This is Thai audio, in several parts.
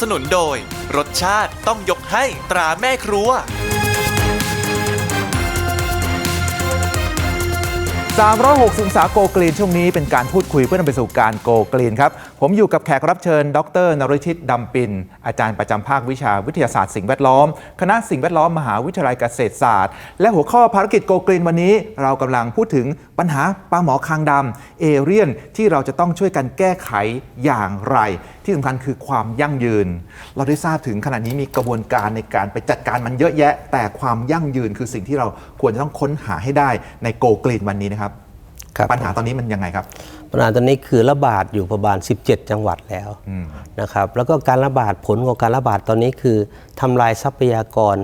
สนุนโดย รสชาติต้องยกให้ตราแม่ครัว 360องศาโกกรีนช่วงนี้เป็นการพูดคุยเพื่อนำไปสู่การโกกรีนครับ ผมอยู่กับแขกรับเชิญ ดรนรชิตดำปิน อาจารย์ประจำภาควิชาวิทยาศาสตร์สิ่งแวดล้อม คณะสิ่งแวดล้อมมหาวิทยาลัยเกษตรศาสตร์ และหัวข้อภารกิจโกกรีนวันนี้ เรากำลังพูดถึงปัญหาปลาหมอคางดำเอเรียนที่เราจะต้องช่วยกันแก้ไขอย่างไร ที่สำคัญคือความยั่งยืน เราได้ทราบถึงขณะนี้มีกระบวนการในการไปจัดการมันเยอะแยะ แต่ความยั่งยืนคือสิ่งที่เราควรจะต้องค้นหาให้ได้ในโกกรีนวันนี้นะครับ ปัญหาตอนนี้มันยังไงครับ ปัญหาตอนนี้คือระบาดอยู่ประมาณ 17 จังหวัดแล้วนะครับแล้วก็การระบาดผลของการระบาดตอนนี้คือทำลายทรัพยากร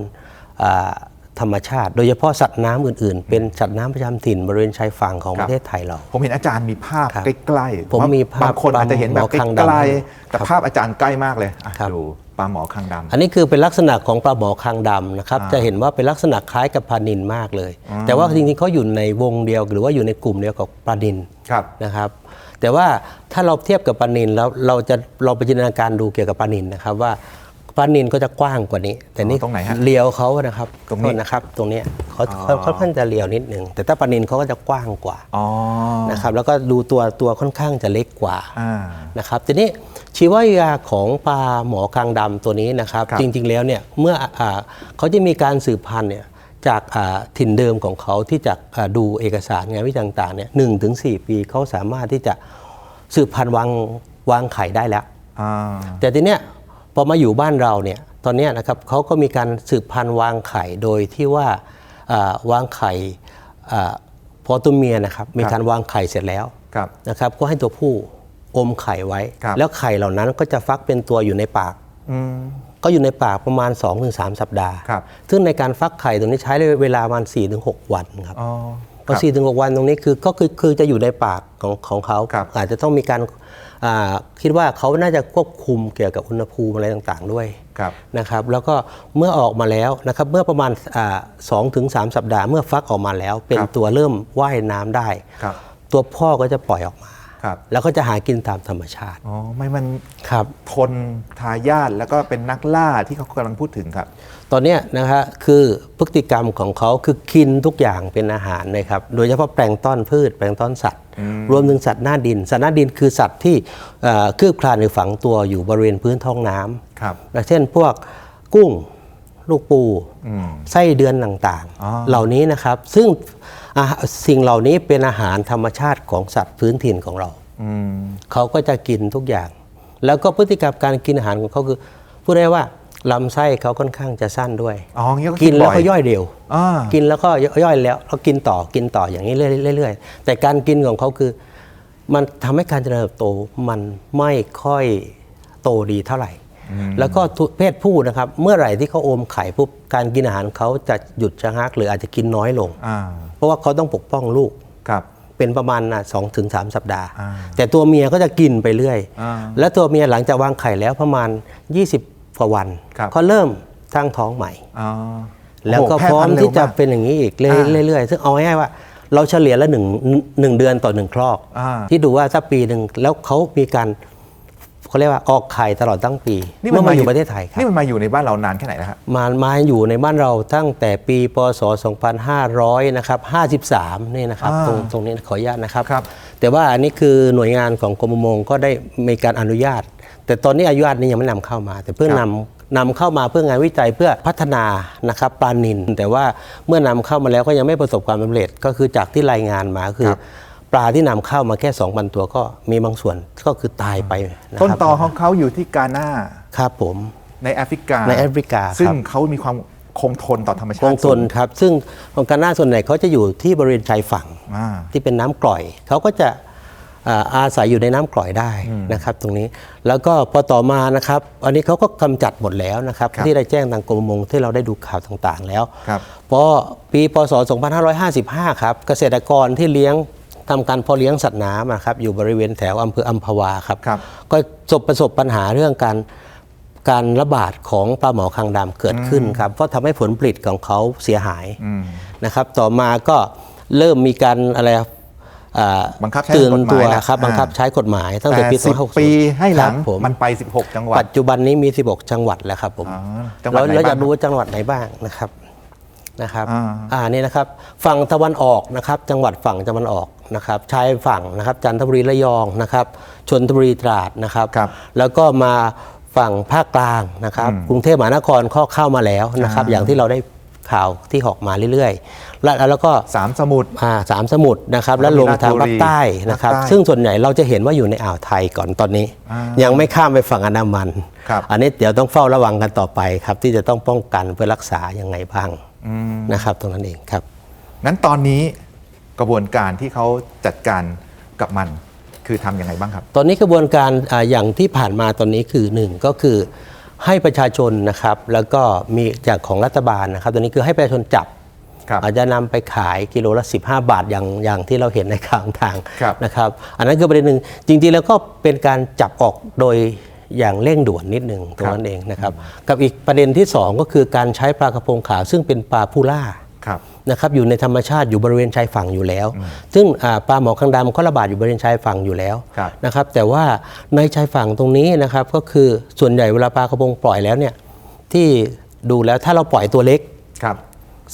อ่าธรรมชาติ โดยเฉพาะสัตว์น้ำอื่นๆ เป็นสัตว์น้ำประจำถิ่นบริเวณชายฝั่งของครัปบระเทศไทยเรา ผมเห็นอาจารย์มีภาพครับใกล้ๆผมมีภาพบางคนอาจจะเห็นแบบปลาหมอคางใกดำล้ๆแต่ครับภาพอาจารย์ใกล้มากเลยอะครับดู ปลาหมอคางดำ อันนี้คือเป็นลักษณะของปลาหมอคางดำนะครับอ่าจะเห็นว่าเป็นลักษณะคล้ายกับปลานินมากเลย แต่ว่าจริงๆเขาอยู่ในวงเดียว หรือว่าอยู่ในกลุ่มเดียวกับปลานินครับนะครับ แต่ว่าถ้าเราเทียบกับปลานินแล้วเราจะเราไปจินตนาการดูเกี่ยวกับปลานินนะครับว่า ปลานินก็จะกว้างกว่านี้ แต่นี่อ๋อตรงไหนฮะเลียวเขานะครับตรงนี้โทษนะครับ ตรงเนี้ยเขาอ๋อเขาเขาค่อนข้างจะเลียวนิดหนึ่งแต่ถ้าปลานินเขาก็จะกว้างกว่าอ๋อนะครับ แล้วก็ดูตัวตัวค่อนข้างจะเล็กกว่าอ่านะครับทีนี้ชีววิทยาของปลาหมอกลางดำตัวนี้นะครับครับ จริง ๆแล้วเนี่ยเมื่ออ่าเขาจะมีการสืบพันธุ์เนี่ยจากอ่าถิ่นเดิมของเขาที่จากอ่าดูเอกสารงานวิจัยต่างๆเนี่ยหนึ่งถึงสี่ปีเขาสามารถที่จะสืบพันธุ์วางวางไข่ได้แล้วอ่าแต่ทีเนี้ย พอมาอยู่บ้านเราเนี่ยตอนเนี้ยนะครับเขาก็มีการสืบพันธุ์วางไข่โดยที่ว่าอ่าวางไข่อ่าพอตัวเมียนะครับมีการวางไข่เสร็จแล้วครับนะครับ ก็ให้ตัวผู้อมไข่ไว้ครับแล้วไข่เหล่านั้นก็จะฟักเป็นตัวอยู่ในปากอืมก็อยู่ในปากประมาณ 2-3 สัปดาห์ครับซึ่งในการฟักไข่ตรงนี้ใช้เวลาประมาณ 4-6 วันครับอ๋อพอสี่ถึงหกวันตรงนี้คือก็คือคือจะอยู่ในปากของของเขาครับอาจจะต้องมีการอ่า คิดว่าเขาน่าจะควบคุมเกี่ยวกับอุณหภูมิอะไรต่างๆด้วยครับนะครับ แล้วก็เมื่อออกมาแล้วนะครับเมื่อประมาณสองถึงสามสัปดาห์เมื่อฟักออกมาแล้ว เป็นครับตัวเริ่มว่ายน้ำได้ครับตัวพ่อก็จะปล่อยออกมา ครับแล้วก็จะหากินตามธรรมชาติอ๋อไม่มันครับทนทายาทแล้วก็เป็นนักล่าที่เขากำลังพูดถึงครับ ตอนเนี้ยนะฮะคือพฤติกรรมของเขาคือกินทุกอย่างเป็นอาหารนะครับโดยเฉพาะแปลงต้อนพืช แปลงต้อนสัตว์ รวมถึงสัตว์หน้าดิน สัตว์หน้าดินคือสัตว์ที่เอ่อคืบคลานหรือฝังตัวอยู่บริเวณพื้นท้องน้ำครับเช่นพวกกุ้ง ลูกปูอืมไส้เดือนต่างอ๋อๆเหล่านี้นะครับ ซึ่งอ่าสิ่งเหล่านี้เป็นอาหารธรรมชาติของสัตว์พื้นถิ่นของเราอืมเขาก็จะกินทุกอย่าง แล้วก็พฤติกรรมการกินอาหารของเขาคือพูดได้ว่าลำไส้เขาค่อนข้างจะสั้นด้วยอ๋องี้ก็กินแล้วบ่ก็ย่อยเร็วอ่ากินแล้วก็ย่อยแล้วแล้วกินต่อกินต่ออย่างนี้เรื่อยๆเรื่อยๆแต่การกินของเขาคือ มันทำให้การเจริญเติบโตมันไม่ค่อยโตดีเท่าไหร่ แล้วก็ทุเพศผู้นะครับ เมื่อไหร่ที่เขาอมไข่ปุ๊บการกินอาหารเขาจะหยุดชะงักหรืออาจจะกินน้อยลงอ่าเพราะว่าเขาต้องปกป้องลูกครับเป็นประมาณสองถึงสามสัปดาห์อ่าแต่ตัวเมียก็จะกินไปเรื่อยอ่าและตัวเมียหลังจากวางไข่แล้วประมาณ 20 กว่าวันครับก็เริ่มตั้งท้องใหม่อ๋อแล้วก็โโหพร้อมแพพันธุ์ที่จะร็วากเป็นอย่างนี้อีกเรื่อยอ่าเรื่อยๆ ซึ่งเอาง่ายๆว่าเราเฉลี่ยละหนึ่งหนึ่งเดือนต่อหนึ่งคลอกอ่าที่ดูว่าถ้าปีหนึ่งแล้วเขามีการ เขาเรียกว่าออกไข่ตลอดทั้งปีนี่เมื่อมาอยู่ประเทศไทยครับนี่มันมาอยู่ในบ้านเรานานแค่ไหนแล้วครับมามาอยู่ในบ้านเราตั้งแต่ปีพศ 2500 นะครับ 53 นี่นะครับอ่าตรงตรงนี้ขออนุญาตนะครับครับ แต่ว่าอันนี้คือหน่วยงานของกรมประมงก็ได้มีการอนุญาต แต่ตอนนี้อนุญาตนี้ยังไม่นำเข้ามา แต่เพื่อนำนำเข้ามาเพื่องานวิจัยเพื่อพัฒนานะครับปลานิน แต่ว่าเมื่อนำเข้ามาแล้วก็ยังไม่ประสบความสำเร็จ ก็คือจากที่รายงานมาคือครับป ลาที่นำเข้ามาแค่2,000 ตัวก็มีบางส่วนก็คือตายไปะครับต้นตอของเขาอยู่ที่กาหน้าครับผมในแอฟริกาในแอฟริกาซึ่งครับเขามีความคงทนต่อธรรมชาคติงทนครับ ซึ่งของการหน้าส่วนใหญ่เขาจะอยู่ที่บริเวณชายฝั่งอ่าที่เป็นน้ำกร่อยเขาก็จะอ่าอาศัยอยู่ในน้ำกร่อยได้นะครับตรงนี้แล้วก็พอต่อมานะครับ อันนี้เขาก็กำจัดหมดแล้วนะครับครับที่ได้แจ้งทางกรมประมงที่เราได้ดูข่าวต่างๆแล้วครับพอปีพศ 2555 ครับ เกษตรกรที่เลี้ยง ทำการเพาะเลี้ยงสัตว์น้ำนะครับอยู่บริเวณแถวอำเภออัมพวาครับครับก็ประสบประสบปัญหาเรื่องการการระบาดของปลาหมอคางดำเกิดขึ้นครับเพราะทำให้ผลผลิตของเขาเสียหายอืมนะครับ ต่อมาก็เริ่มมีการอะไรอ่าบังคับใช้ตื่นกฎหมายตัวแล้วครับอ่าบังคับใช้กฎหมายตั้งแต่แต่ปีสิบ2560ปีให้หลังครับผมมันไป 16 จังหวัด ปัจจุบันนี้มี 16 จังหวัดแล้วครับผมอ๋อจังหวัดแล้วไหนแล้วบ้างจะดูว่าจังหวัดไหนบ้างนะครับนะครับอ่าอ่านี่นะครับ ฝั่งตะวันออกนะครับ จังหวัดฝั่งตะวันออก นะครับชายฝั่งนะครับจันทบุรีระยองนะครับชนบุรีตราดนะครับครับแล้วก็มาฝั่งภาคกลางนะครับ กรุงเทพมหานครก็เข้ามาแล้วนะครับอ่าอย่างที่เราได้ข่าวที่ออกมาเรื่อยๆ และแล้วก็สามสมุทรอ่าสามสมุทรนะครับ แล้แล้ววมีลงทางราชบุรีภาคใต้นะครับภาคใต้ซึ่งส่วนใหญ่เราจะเห็นว่าอยู่ในอ่าวไทยก่อนตอนนี้อ่ายัยังไม่ข้ามไปฝั่งอันดามันครับอันนี้เดี๋ยวต้องเฝ้าระวังกันต่อไปครับ ที่จะต้องป้องกันเพื่อรักษายังไงบ้างนะครับ ตรงนั้นเองครับงั้นตอนนี้ กระบวนการที่เขาจัดการกับมันคือทำยังไงบ้างครับ ตอนนี้กระบวนการอาอย่างที่ผ่านมาตอนนี้คือหนึ่งก็คือให้ประชาชนนะครับแล้วก็มีจากของรัฐบาลนะครับตอนนี้คือให้ประชาชนจับ ครับ อาจจะนำไปขายกิโลละ 15 บาทอย่างอย่างที่เราเห็นในข้างทางครับ นะครับ อันนั้นคือประเด็นหนึ่งจริงๆแล้วก็เป็นการจับออกโดยอย่างเร่งด่วนนิดหนึ่งตรงนั้นเองนะครับ กับอีกประเด็นที่สองก็คือการใช้ปลากระพงขาวซึ่งเป็นปลาผู้ล่าครับ นะครับอยู่ในธรรมชาติอยู่บริเวณชายฝั่งอยู่แล้ว ซึ่งอ่าปลาหมอคางดำก็ระบาดอยู่บริเวณชายฝั่งอยู่แล้วครับนะครับแต่ว่าในชายฝั่งตรงนี้นะครับก็คือส่วนใหญ่เวลาปลากระพงปล่อยแล้วเนี่ยที่ดูแล้วถ้าเราปล่อยตัวเล็กครับ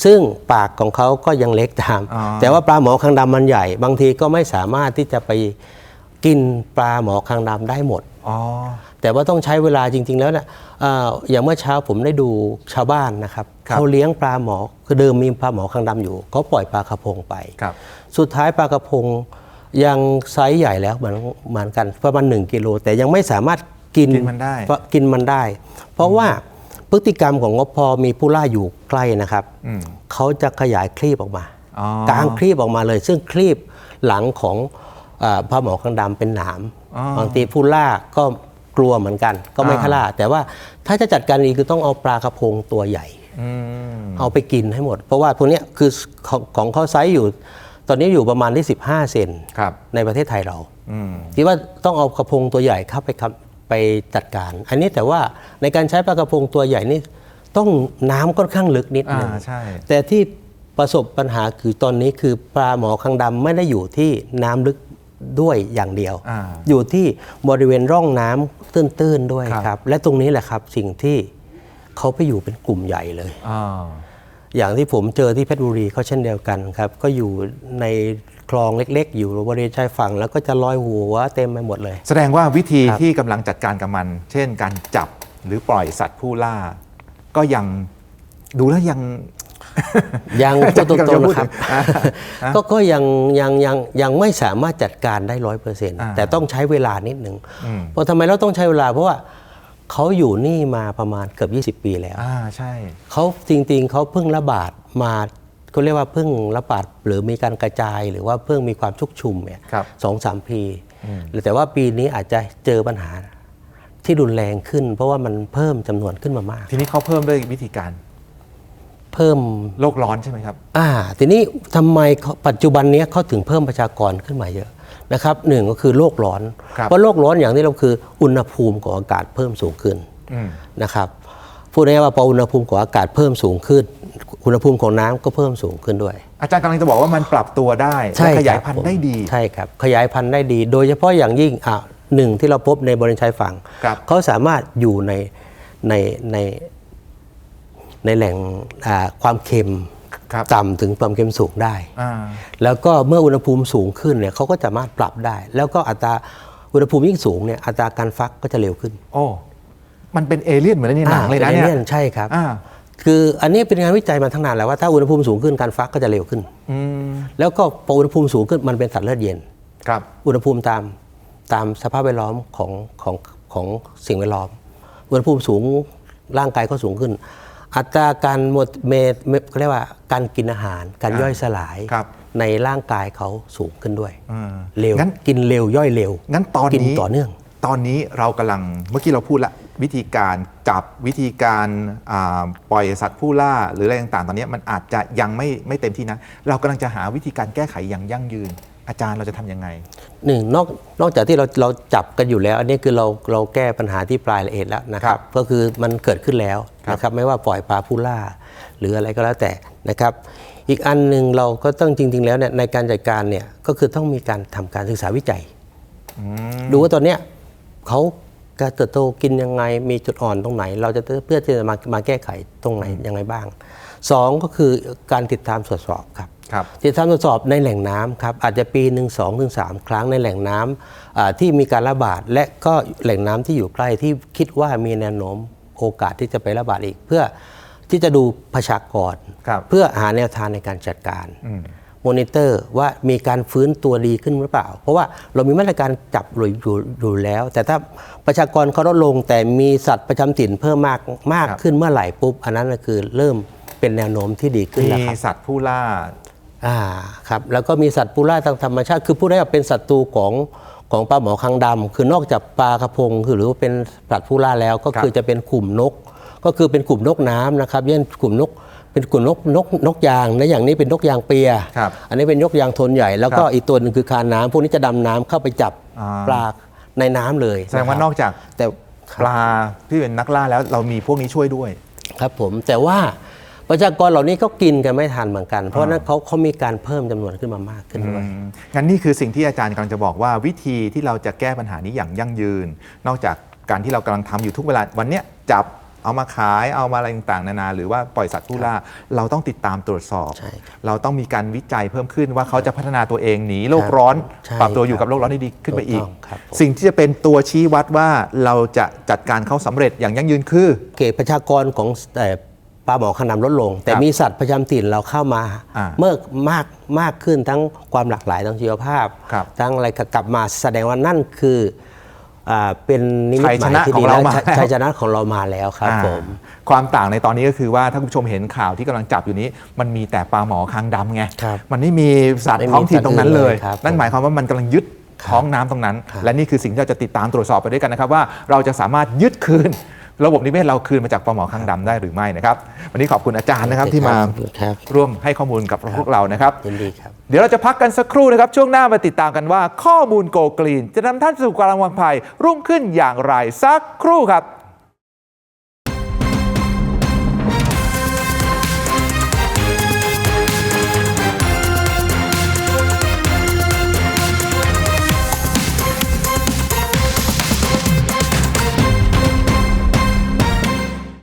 ซึ่งปากของเขาก็ยังเล็กตามอ๋อแต่ว่าปลาหมอคางดำมันใหญ่ บางทีก็ไม่สามารถที่จะไปกินปลาหมอคางดำได้หมดอ๋อ แต่ว่าต้องใช้เวลาจริง ๆ แล้วเนี่ยเอ่ออย่างเมื่อเช้าผมได้ดูชาวบ้านนะครับครับเขาเลี้ยงปลาหมอคือเดิมมีปลาหมอคางดำอยู่เขาปล่อยปลากระพงไปครับสุดท้ายปลากระพงยังไซส์ใหญ่แล้วเหมือนเหมือนกันประมาณ1กิโลแต่ยังไม่สามารถกินกินมันได้กินมันได้ เพราะว่าพฤติกรรมของงบพอมีผู้ล่าอยู่ใกล้นะครับอืมเขาจะขยายคลีบออกมาอ๋อกลางคลีบออกมาเลย ซึ่งคลีบหลังของเออพระหมอคางดำเป็นหนามอ๋อบางทีผู้ล่าก็ก ลัวเหมือนกัน ก็ไม่อ่าฆ่าล่า แต่ว่าถ้าจะจัดการดีคือต้องเอาปลากระพงตัวใหญ่อืมเอาไปกินให้หมด เพราะว่าพวกเนี้ยคือของของเขาไซส์อยู่ ตอนนี้อยู่ประมาณที่ 15 เซนครับในประเทศไทยเราอืมคิดว่าต้องเอากระพงตัวใหญ่เข้าไปครับไปจัดการ อันนี้แต่ว่าในการใช้ปลากระพงตัวใหญ่นี่ต้องน้ำค่อนข้างลึกนิดนึงอ่าใช่แต่ที่ประสบปัญหาคือตอนนี้คือปลาหมอคางดำไม่ได้อยู่ที่น้ำลึก ด้วยอย่างเดียวอ่าอยู่ที่บริเวณร่องน้ำตื้นๆด้วยครับครับ และตรงนี้แหละครับสิ่งที่เขาไปอยู่เป็นกลุ่มใหญ่เลยอ่าอย่างที่ผมเจอที่เพชรบุรีก็เช่นเดียวกันครับ ก็อยู่ในคลองเล็ก ๆ อยู่บริเวณชายฝั่ง แล้วก็จะลอยหัวเต็มไปหมดเลย แสดงว่าวิธีครับที่กำลังจัดการกับมัน เช่น การจับหรือปล่อยสัตว์ผู้ล่า ก็ยังดูแล้วยัง ยังอาจารย์ตัวตกำลังจะนพูๆดนะครับอ่าก็ก็ยังยังยังยังไม่สามารถจัดการได้ร้อยเปอร์เซ็นต์อ่าแต่ต้องใช้เวลานิดหนึ่งอืมเพราะทำไมเราต้องใช้เวลาเพราะว่าเขาอยู่นี่มาประมาณเกือบ 20 ปีแล้วอ่าใช่เขาจริงๆเขาเพิ่งระบาดมาเขาเรียกว่าเพิ่งระบาดหรือมีการกระจายหรือว่าเพิ่งมีความชุกชุมเนี่ยครับสองสามปีแต่ว่าปีนี้อาจจะเจอปัญหาที่รุนแรงขึ้น เพราะว่ามันเพิ่มจำนวนขึ้นมามาก ทีนี้เขาเพิ่มด้วยวิธีการ เพิ่มโลกร้อนใช่ไหมครับ อ่า ทีนี้ทำไมเขาปัจจุบันเนี้ยเขาถึงเพิ่มประชากรขึ้นมาเยอะนะครับหนึ่งก็คือโลกร้อนครับเพราะโลกร้อนอย่างที่เราคืออุณหภูมิของอากาศเพิ่มสูงขึ้นอืมนะครับพูดง่ายๆว่าพออุณหภูมิของอากาศเพิ่มสูงขึ้นอุณหภูมิของน้ำก็เพิ่มสูงขึ้นด้วย อาจารย์กำลังจะบอกว่ามันปรับตัวได้และขยายพันธุ์ได้ดีใช่ครับขยายพันธุ์ได้ดี โดยเฉพาะอย่างยิ่งอ่าหนึ่งที่เราพบในบริเวณชายฝั่งครับเขาสามารถอยู่ในในใน ในแหล่งอ่าความเค็มครับต่ำถึงความเค็มสูงได้อ่าแล้วก็เมื่ออุณหภูมิสูงขึ้นเนี่ยเขาก็สามารถปรับได้ แล้วก็อัตราอุณหภูมิยิ่งสูงเนี่ยอัตราการฟักก็จะเร็วขึ้น โอ้มันเป็นเอเลี่ยนเหมือนในหนังเลยนะอ่าเนี่ยป็ใช่ครับอ่าคืออันนี้เป็นงานวิจัยมาตั้งนานแล้วว่าถ้าอุณหภูมิสูงขึ้นการฟักก็จะเร็วขึ้นอืมแล้วก็พออุณหภูมิสูงขึ้นมันเป็นสัตว์เลือดเย็นครับอุณหภูมิตามตามสภาพแวดล้อมของของของสิ่งแวดล้อม อุณหภูมิสูงร่างกายก็สูงขึ้น อัตราการหมดเมเมเขาเรียกว่าการกินอาหาร การอ่าย่อยสลายครับในร่างกายเขาสูงขึ้นด้วยอืมเร็วงั้นกินเร็วย่อยเร็วงั้นตอนกินนี้ต่อเนื่อง ตอนนี้เรากำลังเมื่อกี้เราพูดละวิธีการจับวิธีการอ่าปล่อยสัตว์ผู้ล่าหรืออะไรต่างๆ ตอนนี้มันอาจจะยังไม่ไม่เต็มที่นะเรากำลังจะหาวิธีการแก้ไขอย่างยั่งยืนอาจารย์เราจะทำยังไงหนึ่งนอกนอกจากที่เราเราจับกันอยู่แล้ว อันนี้คือเราเราแก้ปัญหาที่ปลายละเอียดแล้วนะคครัรับบก็คือมันเกิดขึ้นแล้วครับนะครับไม่ว่าปล่อยปลาผู้ล่า หรืออะไรก็แล้วแต่นะครับ อีกอันหนึ่งเราก็ต้องจริง ๆ แล้วเนี่ยในการจัดการเนี่ยก็คือต้องมีการทำการศึกษาวิจัยดูว่าตอนเนี้ยเขาการเติบโตกินยังไงมีจุดอ่อนตรงไหน เราจะเพื่อที่จะมามาแก้ไขตรงไหนยังไงบ้างสองก็คือการติดตามตรวจสอบครับ ครับติดตามตรวจสอบในแหล่งน้ำครับอาจจะปีหนึ่งสองถึงสามครั้งในแหล่งน้ำอ่าที่มีการระบาด และก็แหล่งน้ำที่อยู่ใกล้ที่คิดว่ามีแนวโน้มโอกาสที่จะไประบาดอีก เพื่อที่จะดูประชากรครับเพื่อหาแนวทางในการจัดการมอนิเตอร์ว่ามีการฟื้นตัวดีขึ้นหรือเปล่า เพราะว่าเรามีมาตรการจับอยู่อยู่อยู่แล้ว แต่ถ้าประชากรเขาลดลงแต่มีสัตว์ประจำถิ่นเพิ่มมากมากครับขึ้นเมื่อไหร่ปุ๊บ อันนั้นน่ะคือเริ่มเป็นแนวโน้มที่ดีขึ้นแล้วมีครับสัตว์ผู้ล่า อ่าครับแล้วก็มีสัตว์ปูล่าทางธรรมชาติ คือผู้ได้เป็นศัตรูของของปลาหมอคางดำคือนอกจากปลากระพงคือหรือว่าเป็นสัตว์ผู้ล่าแล้วก็คือครับจะเป็นกลุ่มนก ก็คือเป็นกลุ่มนกน้ำนะครับเช่นกลุ่มนกเป็นกลุ่มนกนกนกยางและอย่างนี้เป็นนกยางเปียครับอันนี้เป็นนกยางทนใหญ่ แล้วก็ครับอีกตัวหนึ่งคือคานน้ำพวกนี้จะดำน้ำเข้าไปจับอ่าปลาในน้ำเลยแสดงว่าะครับนอกจากแต่ปลาที่เป็นนักล่าแล้วเรามีพวกนี้ช่วยด้วย ครับผมแต่ว่า ประชากรเหล่านี้ก็กินกันไม่ทันเหมือนกัน เพราะฉะนั้นเขาเขามีการเพิ่มจำนวนขึ้นมามากขึ้นด้วยอืมงั้นนี่คือสิ่งที่อาจารย์กำลังจะบอกว่าวิธีที่เราจะแก้ปัญหานี้อย่างยั่งยืน นอกจากการที่เรากำลังทำอยู่ทุกเวลาวันเนี้ยจับเอามาขายเอามาอะไรต่างๆนานา หรือว่าปล่อยสัตว์ผู้ล่าเราต้องติดตามตรวจสอบใช่ครับเราต้องมีการวิจัยเพิ่มขึ้นว่าเขาจะพัฒนาตัวเองหนีโลกร้อนใช่ปรับตัวอยู่ครักับบโลกร้อนได้ดีขึ้นไปอีกถูกต้องครับผมสิ่งที่จะเป็นตัวชี้วัดว่าเราจะจัดการเขาสำเร็จอย่างยั่งยืนคือ เกตประชากรของเอ่อ ปลาหมอขนำลดลง แต่ครับมีสัตว์ประจำถิ่นเราเข้ามาอ่าเมื่อมากมากขึ้นทั้งความหลากหลายทางชีวภาพครับทั้งอะไรกลับมาแสดงว่านั่นคืออ่าเป็นนิมิตชัยหชมายนะที่ขอดีงเราแล้วมาชัยชัยชนะของเรามาแล้วครับอ่าผมความต่างในตอนนี้ก็คือว่าถ้าคุณผู้ชมเห็นข่าวที่กำลังจับอยู่นี้ มันมีแต่ปลาหมอคางดำไงครับมันไม่มีสัตว์ไม่มีท้องถิ่นตรงนั้นเลยสัตว์อื่นเลยครับนั่นหมายความว่ามันกำลังยึดท้องน้ำตรงนั้น และนี่คือสิ่งที่เราจะติดตามตรวจสอบไปด้วยกันนะครับว่าเราจะสามารถยึดคืน ระบบนิเวศเราคืนมาจากปลาหมอคางดำได้หรือไม่นะครับ วันนี้ขอบคุณอาจารย์นะครับที่มาขอบคุณครับร่วมให้ข้อมูลกับพวกเรานะครับยินดีครับเดี๋ยวเราจะพักกันสักครู่นะครับ ช่วงหน้ามาติดตามกันว่า ข้อมูลโกกรีน จะนำท่านสู่การวางภัยรุ่งขึ้นอย่างไรสักครู่ครับ